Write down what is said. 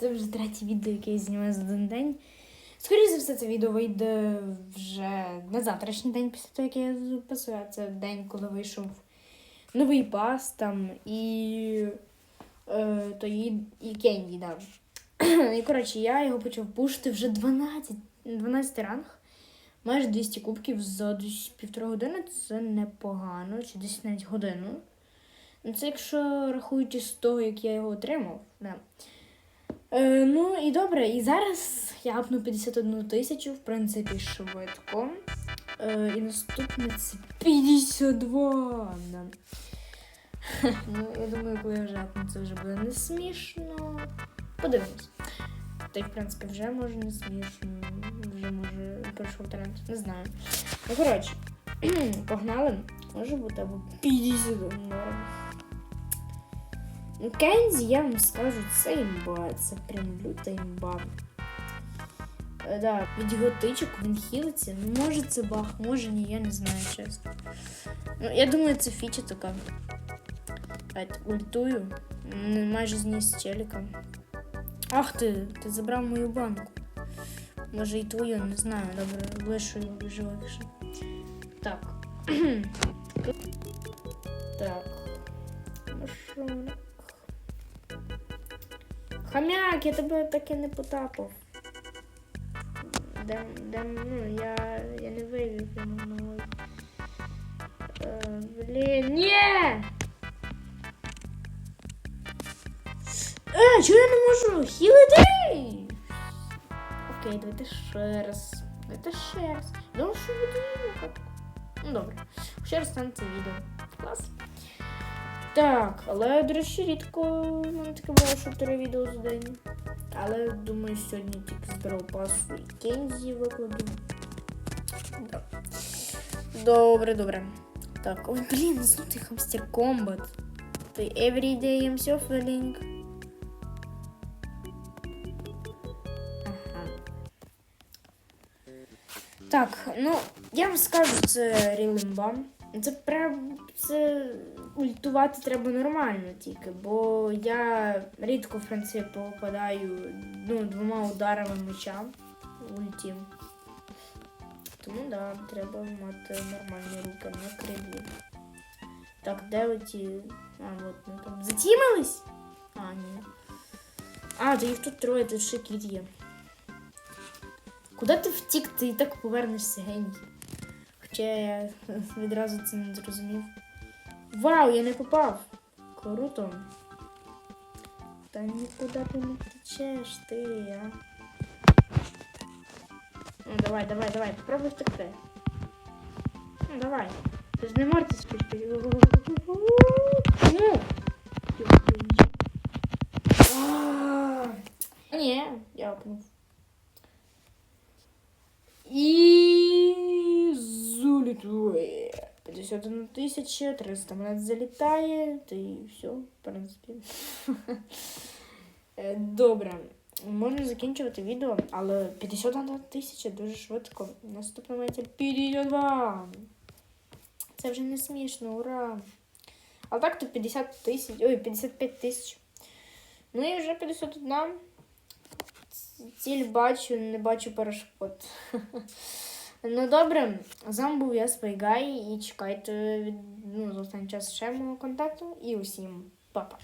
це вже третє відео, яке я знімаю за один день. Скоріше за все, це відео вийде вже на завтрашній день після того, як я записую. Це день, коли вийшов новий пас там і, е, то і, і Кенді, да. І коротше, я його почав пушити вже 12, 12 ранг. Майже 200 кубків за десь півтора години. Це непогано, чи десь навіть годину. Ну, це якщо рахуючи з того, як я його отримав. Да. Е, ну і добре, і зараз я апну 51 тисячу, в принципі, швидко. Е, і наступне це 52. Да. ну, я думаю, коли я вже апну, це вже буде не смішно. Подивимось. Та й, в принципі, вже може не смішно, вже може пройшов тренд, не знаю. Ну, коротше, погнали. Може бути або 51 норм. Ну, Кензі, я вам скажу, це імба, це прям люта імба. Е, Да, від його тичок він хілиться. Ну, може це баг, може ні, я не знаю, чесно. Ну, я думаю, це фіча така. Ультую. Майже зніс челіка. Ах ти, ти забрав мою банку. Може і твою, не знаю, добре, лишу живих. Так. так. Машинок. Хам'як, я тебе таки не потапав. Де, де, ну, я, я не вивів йому новий. Е, блін, ні! Е, чого я не можу? Хілити! Окей, давайте ще раз. Давайте ще раз. Думаю, що буде. Ну добре. Ще раз стане це відео. Клас. Так, але, до речі, рідко в мене таке було, що три відео за день. Але думаю, сьогодні тільки зберу пасу і Кензі викладу. Да. Добре, добре. Так, ой, блін, знов ти хамстер комбат. Ти everyday am shuffling. Ага. Так, ну, я вам скажу, це рілимба. Це прям це ультувати треба нормально тільки, бо я рідко, в принципі, попадаю ну, двома ударами меча в ульті. Тому да, треба мати нормальні руки на криві. Так, де оті. А, от вони там. Затімились? А, ні. А, то їх тут троє, тут ще кіт є. Куди ти втік? Ти і так повернешся генді. Хоча я відразу це не зрозумів. Вау, я не попав! Круто. Та нікуди ти не втечеш, ти, а. Ну, давай, давай, давай, попробуй втекти. Ну, давай. Ти ж не Мортіс спішти. Ну! Ні, я опнув. І залітує. 51 тисяча, 300 монет залітає, та і все, в принципі. Е, Добре. Можна закінчувати відео, але 51 тисяча дуже швидко. Наступна метель 52. Це вже не смішно, ура! А так то 50 тисяч, ой, 55 тисяч. Ну і вже 51. Ціль бачу, не бачу перешкод. Ну добре, з вами був я Спайгай і чекайте від ну, за останній час ще мого контакту. І усім па-па.